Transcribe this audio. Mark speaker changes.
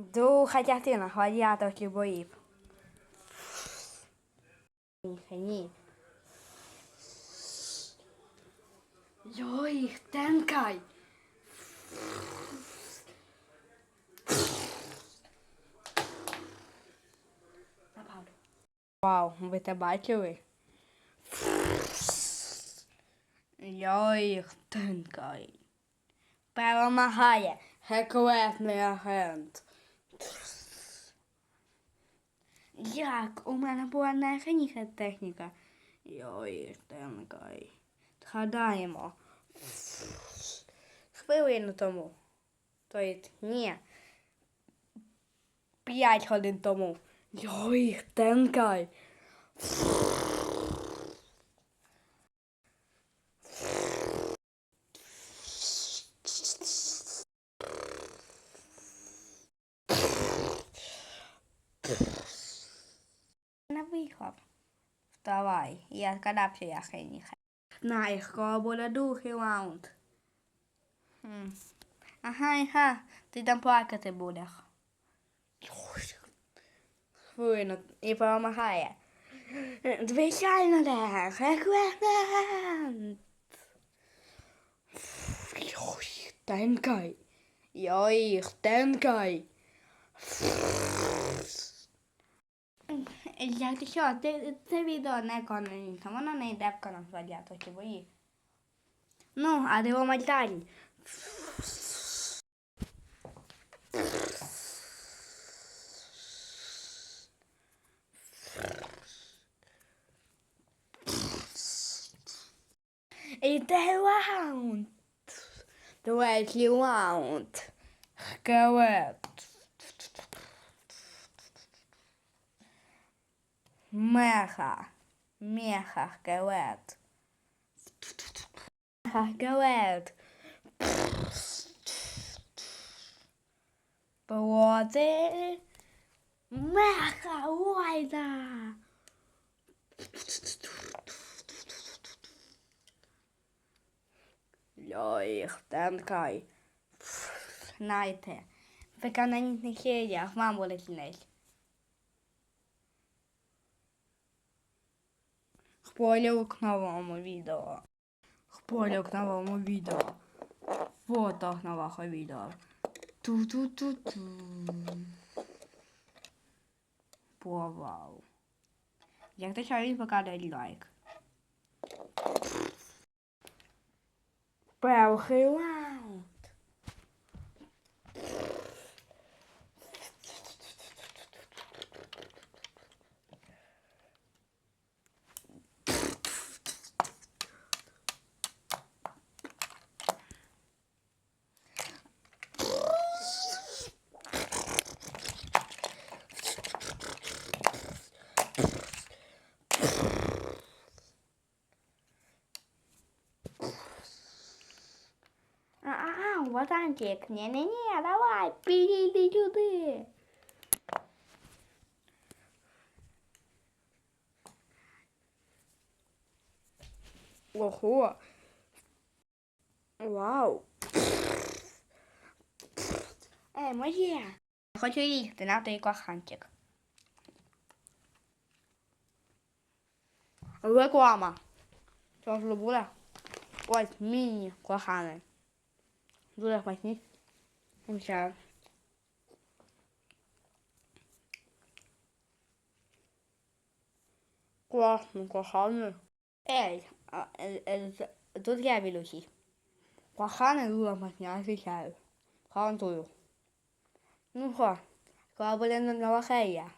Speaker 1: Друга частина гладіаторських боїв. Ні. Йой, тенкай. Вау, ви це бачили? Йой, тенкай. Перемагає секретний агент. Як? У мене була найраніша техніка. Йой, тенкай. Згадаємо. Хвилину тому. Тобто, ні. П'ять годин тому. Йой, тенкай. Вставай, я сказав, що я хреніха. Знаєш, коли буде другий раунд. Хм. Ага, ага, ти там плакати будеш. Хвилину, і перемагає. Звичайно, де, рекламент. Йой, тенкай. Йой, тенкай. Як що, це, це відео не канонічне, воно не йде в канал радіаторські бої. Ну, а дивимо далі. Іде раунд. Третій раунд. Скелет. Меха. Меха скелет. Меха скелет. Проти. Меха Лайда. Льой, тенкай. Знайте. В канонічних серіях вам буде. Спойлерок новому відео. Спойлерок новому відео. Фото нового відео. Ту-ту-ту-ту. Повал. Як ти чоловік покладай лайк. Перший раунд. А, Богданчик, не-не-не, давай, підійди сюди. Ого. Вау. Ей, моє. Хочу їсти, на той коханчик. Реклама. Що ж буде? Ось міні коханий. Дуже смачні. Обіцяю. Класно, коханий. Ей, а, е, е, з- тут я ведучий. Коханий дуже смачні, обіцяю. Гарантую. Ну що, коли буде нова серія?